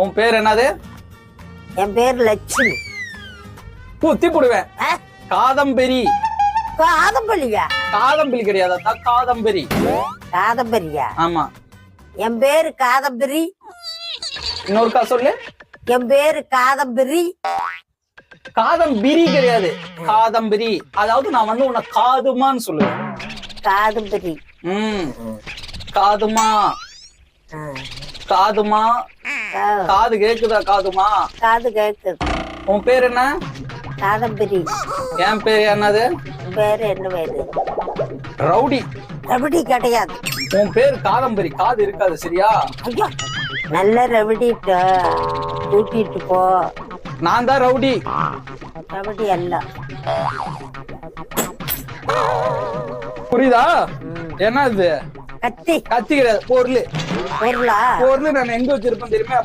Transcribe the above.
உன் பேர் என்னது? என் பேர் லட்சுமி. குத்தி போடுவேன்? காதம்பரி. காதம்பரியா? காதம்பரி கிடையாது காதம்பரி. காதம்பரியா? ஆமா. என் பேரு காதம்பரி. இன்னொருக்கா சொல்லு. என் பேரு காதம்பரி. காதம்பிரி கிடையாது காதம்பரி. அதாவது நான் வந்து உன்னை காதுமான்னு சொல்லுவேன். காதம்பரி. ம். காதுமா. காதுமா. காது கேக்குதா காதுமா? காது கேக்குது. உன் பேர் என்ன? காதம்பரி. என் பேர் என்னது? பேரு என்ன பேரு? ரவுடி. ரபடி கிடையாது. உன் பேர் காதம்பரி. காது இருக்காது சரியா? ஐயோ நல்ல ரபடி கூட்டிட்டு போ. நான் தான் ரவுடி. ரபடி அல்ல. புரியுதா? என்ன இது கத்தி. கத்தி கிடையாது பொருள். பொருளா? பொருள் நான் எங்க வச்சிருப்பேன் தெரியுமா?